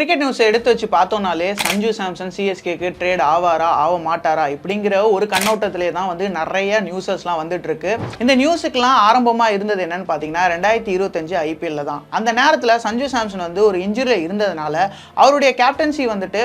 Cricket news எடுத்து வச்சு பார்த்தோம்னாலே சஞ்சு சாம்சன் சிஎஸ்கேக்கு ட்ரேட் ஆவாரா ஆக மாட்டாரா இப்படிங்கிற ஒரு கண்ணோட்டத்திலே தான் வந்து நிறைய நியூஸஸ்லாம் வந்துட்டு இருக்கு இந்த நியூஸுக்குலாம் ஆரம்பமாக இருந்தது என்னன்னு பார்த்தீங்கன்னா ரெண்டாயிரத்தி இருபத்தஞ்சு ஐபிஎல்ல தான். அந்த நேரத்தில் சஞ்சு சாம்சன் வந்து ஒரு இன்ஜுரியில் இருந்ததுனால அவருடைய கேப்டன்சி வந்துட்டு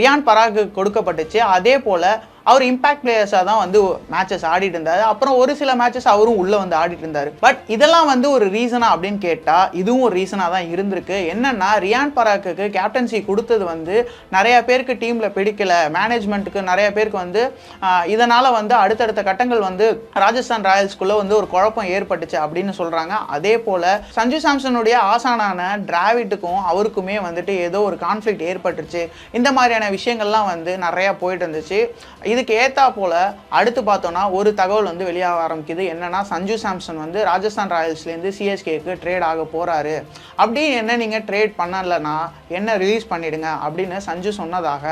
ரியான் பராக்கு கொடுக்கப்பட்டுச்சு. அதே போல் அவர் இம்பாக்ட் பிளேயர்ஸாக தான் வந்து மேட்சஸ் ஆடிட்டு இருந்தார். அப்புறம் ஒரு சில மேட்சஸ் அவரும் உள்ளே வந்து ஆடிட்டு இருந்தார். பட் இதெல்லாம் வந்து ஒரு ரீசனா அப்படின்னு கேட்டால் இதுவும் ஒரு ரீசனாக தான் இருந்திருக்கு. என்னன்னா ரியான் பராக்குக்கு கேப்டன்சி கொடுத்தது வந்து நிறைய பேருக்கு டீமில் பிடிக்கல. மேனேஜ்மெண்ட்டுக்கு நிறைய பேருக்கு வந்து இதனால் வந்து அடுத்தடுத்த கட்டங்கள் வந்து ராஜஸ்தான் ராயல்ஸ்குள்ளே வந்து ஒரு குழப்பம் ஏற்பட்டுச்சு அப்படின்னு சொல்கிறாங்க அதே போல் சஞ்சு சாம்சனுடைய ஆசானான டிராவிட்டுக்கும் அவருக்குமே வந்துட்டு ஏதோ ஒரு கான்ஃப்ளிக்ட் ஏற்பட்டுருச்சு. இந்த மாதிரியான விஷயங்கள்லாம் வந்து நிறையா போயிட்டு இருந்துச்சு. இதுக்கு ஏத்தா போல அடுத்து பார்த்தோன்னா ஒரு தகவல் வந்து வெளியாக ஆரம்பிக்குது. என்னன்னா சஞ்சு சாம்சன் வந்து ராஜஸ்தான் ராயல்ஸ்லேருந்து சிஎஸ்கேக்கு ட்ரேட் ஆக போறாரு. அப்படி என்ன நீங்கள் ட்ரேட் பண்ணலைன்னா என்ன ரிலீஸ் பண்ணிடுங்க அப்படின்னு சஞ்சு சொன்னதாக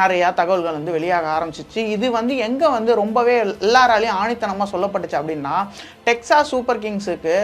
நிறையா தகவல்கள் வந்து வெளியாக ஆரம்பிச்சிச்சு. இது வந்து எங்கே வந்து ரொம்பவே எல்லாராலையும் ஆணித்தனமாக சொல்லப்பட்டுச்சு அப்படின்னா டெக்ஸா சூப்பர் கிங்ஸுக்கு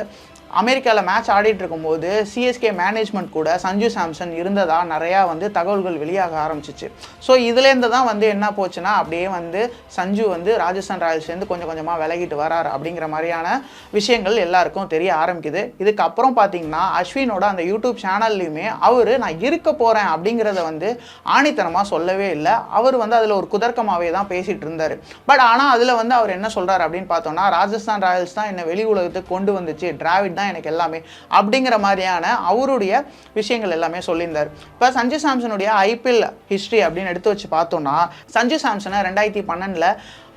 அமெரிக்காவில் மேட்ச் ஆடிட்டு இருக்கும்போது சிஎஸ்கே மேனேஜ்மெண்ட் கூட சஞ்சு சாம்சன் இருந்ததாக நிறையா வந்து தகவல்கள் வெளியாக ஆரம்பிச்சிச்சு. ஸோ இதுலேருந்து தான் வந்து என்ன போச்சுன்னா அப்படியே வந்து சஞ்சு வந்து ராஜஸ்தான் ராயல்ஸ்லேருந்து கொஞ்சம் கொஞ்சமாக விலகிட்டு வரார் அப்படிங்கிற மாதிரியான விஷயங்கள் எல்லாருக்கும் தெரிய ஆரம்பிக்குது. இதுக்கப்புறம் பார்த்தீங்கன்னா அஸ்வினோட அந்த யூடியூப் சேனல்லையுமே அவர் நான் இருக்க போகிறேன் அப்படிங்கிறத வந்து ஆணித்தனமாக சொல்லவே இல்லை. அவர் வந்து அதில் ஒரு குதர்க்கமாகவே தான் பேசிகிட்டு இருந்தார். பட் ஆனால் அதில் வந்து அவர் என்ன சொல்கிறார் அப்படின்னு பார்த்தோம்னா ராஜஸ்தான் ராயல்ஸ் தான் என்னை வெளி உலகத்துக்கு கொண்டு வந்துச்சு. டிராவிட் தான் எனக்கு எல்லாமே அப்படிங்கிற மாதிரியான அவருடைய விஷயங்கள் எல்லாமே சொல்லியிருந்தார். இப்போ சஞ்சு சாம்சனுடைய ஐபிஎல் ஹிஸ்ட்ரி அப்படின்னு எடுத்து வச்சு பார்த்தோம்னா சஞ்சு சாம்சனை ரெண்டாயிரத்தி பன்னெண்டில்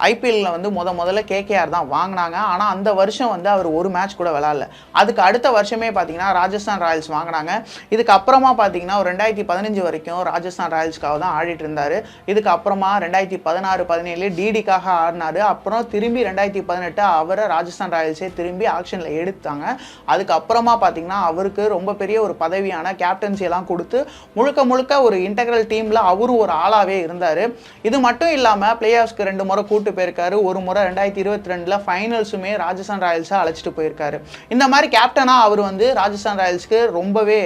ஐபிஎல்லில் வந்து முத முதல்ல கேகேஆர் தான் வாங்கினாங்க. ஆனால் அந்த வருஷம் வந்து அவர் ஒரு மேட்ச் கூட விளாட்ல அதுக்கு அடுத்த வருஷமே பார்த்தீங்கன்னா ராஜஸ்தான் ராயல்ஸ் வாங்கினாங்க. இதுக்கு அப்புறமா பார்த்தீங்கன்னா ஒரு ரெண்டாயிரத்தி பதினஞ்சு வரைக்கும் ராஜஸ்தான் ராயல்ஸ்க்காக தான் ஆடிட்டு இருந்தார். இதுக்கு அப்புறமா ரெண்டாயிரத்தி பதினாறு பதினேழு டிடிக்காக ஆடினார். அப்புறம் திரும்பி ரெண்டாயிரத்தி பதினெட்டு அவரை ராஜஸ்தான் ராயல்ஸே திரும்பி ஆக்ஷனில் எடுத்தாங்க. அதுக்கப்புறமா பார்த்தீங்கன்னா அவருக்கு ரொம்ப பெரிய ஒரு பதவியான கேப்டன்சி எல்லாம் கொடுத்து முழுக்க முழுக்க ஒரு இன்டெக்ரல் டீமில் அவரும் ஒரு ஆளாகவே இருந்தார். இது மட்டும் இல்லாமல் பிளே ஆஃப்ஸ்க்கு ரெண்டு முறை கூட்டு போயிருக்காரு. ஒரு முறை ரெண்டாயிரத்தி இருபத்தி ரெண்டில் ஃபைனல்ஸுமே ராஜஸ்தான் ராயல்ஸை அழைச்சிட்டு போயிருக்காரு. இந்த மாதிரி கேப்டனாக அவர் வந்து ராஜஸ்தான் ராயல்ஸ்க்கு ரொம்பவே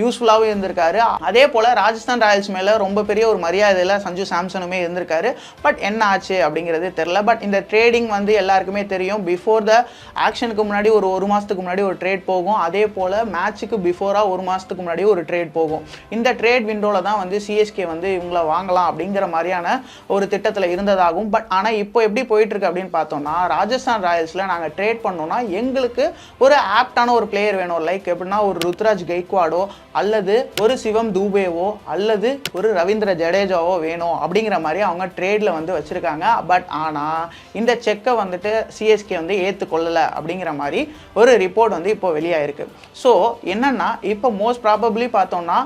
யூஸ்ஃபுல்லாகவும் இருந்திருக்காரு. அதே போல் ராஜஸ்தான் ராயல்ஸ் மேலே ரொம்ப பெரிய ஒரு மரியாதையில் சஞ்சு சாம்சனுமே இருந்திருக்காரு. பட் என்ன ஆச்சு அப்படிங்கிறது தெரில பட் இந்த ட்ரேடிங் வந்து எல்லாருக்குமே தெரியும். பிஃபோர் த ஆக்ஷனுக்கு முன்னாடி ஒரு ஒரு மாதத்துக்கு முன்னாடி ஒரு ட்ரேட் போகும். அதே போல் மேட்ச்சுக்கு பிஃபோராக ஒரு மாதத்துக்கு முன்னாடி ஒரு ட்ரேட் போகும். இந்த ட்ரேட் விண்டோவில் தான் வந்து சிஎஸ்கே வந்து இவங்களை வாங்கலாம் அப்படிங்கிற மாதிரியான ஒரு திட்டத்தில் இருந்ததாகும் பட் ஆனால் இப்போ எப்படி போயிட்டுருக்கு அப்படின்னு பார்த்தோம்னா ராஜஸ்தான் ராயல்ஸில் நாங்கள் ட்ரேட் பண்ணோம்னா எங்களுக்கு ஒரு ஆப்டான ஒரு பிளேயர் வேணும். லைக் எப்படின்னா ஒரு ருத்ராஜ் கெய்க்வாடோ அல்லது ஒரு சிவம் தூபேவோ அல்லது ஒரு ரவீந்திர ஜடேஜாவோ வேணும் அப்படிங்கிற மாதிரி அவங்க ட்ரேடில் வந்து வச்சுருக்காங்க. பட் ஆனால் இந்த செக்கை வந்துட்டு சிஎஸ்கே வந்து ஏற்றுக்கொள்ளலை அப்படிங்கிற மாதிரி ஒரு ரிப்போர்ட் வந்து இப்போ வெளியாயிருக்கு. ஸோ என்னென்னா இப்போ மோஸ்ட் ப்ராபப்ளி பார்த்தோம்னா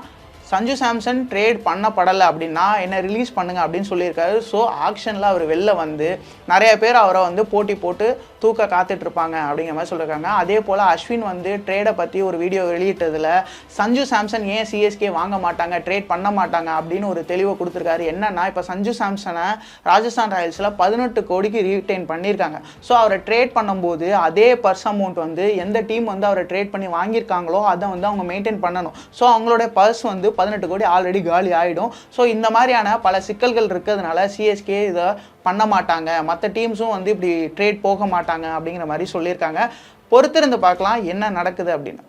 சஞ்சு சாம்சன் ட்ரேட் பண்ணப்படலை அப்படின்னா என்ன ரிலீஸ் பண்ணுங்க அப்படின்னு சொல்லியிருக்காரு. ஸோ ஆக்ஷனில் அவர் வெளில வந்து நிறைய பேர் அவரை வந்து போட்டி போட்டு தூக்க காத்துட்ருப்பாங்க அப்படிங்கிற மாதிரி சொல்லியிருக்காங்க. அதே போல் அஸ்வின் வந்து ட்ரேடை பற்றி ஒரு வீடியோ வெளியிட்டதில் சஞ்சு சாம்சன் ஏன் சிஎஸ்கே வாங்க மாட்டாங்க ட்ரேட் பண்ண மாட்டாங்க அப்படின்னு ஒரு தெளிவை கொடுத்துருக்காரு. என்னன்னா இப்போ சஞ்சு சாம்சனை ராஜஸ்தான் ராயல்ஸில் பதினெட்டு கோடிக்கு ரீட்டைன் பண்ணியிருக்காங்க. ஸோ அவரை ட்ரேட் பண்ணும்போது அதே பர்ஸ் அமௌண்ட் வந்து எந்த டீம் வந்து அவரை ட்ரேட் பண்ணி வாங்கியிருக்காங்களோ அதை வந்து அவங்க மெயின்டைன் பண்ணணும். ஸோ அவங்களோட பர்ஸ் வந்து பதினெட்டு கோடி ஆல்ரெடி காலி ஆகிடும் ஸோ இந்த மாதிரியான பல சிக்கல்கள் இருக்கிறதுனால சிஎஸ்கே இதை பண்ண மாட்டாங்க. மற்ற டீம்ஸும் வந்து இப்படி ட்ரேட் போக மாட்டாங்க அப்படிங்கிற மாதிரி சொல்லியிருக்காங்க. பொறுத்திருந்து பார்க்கலாம் என்ன நடக்குது அப்படின்னு.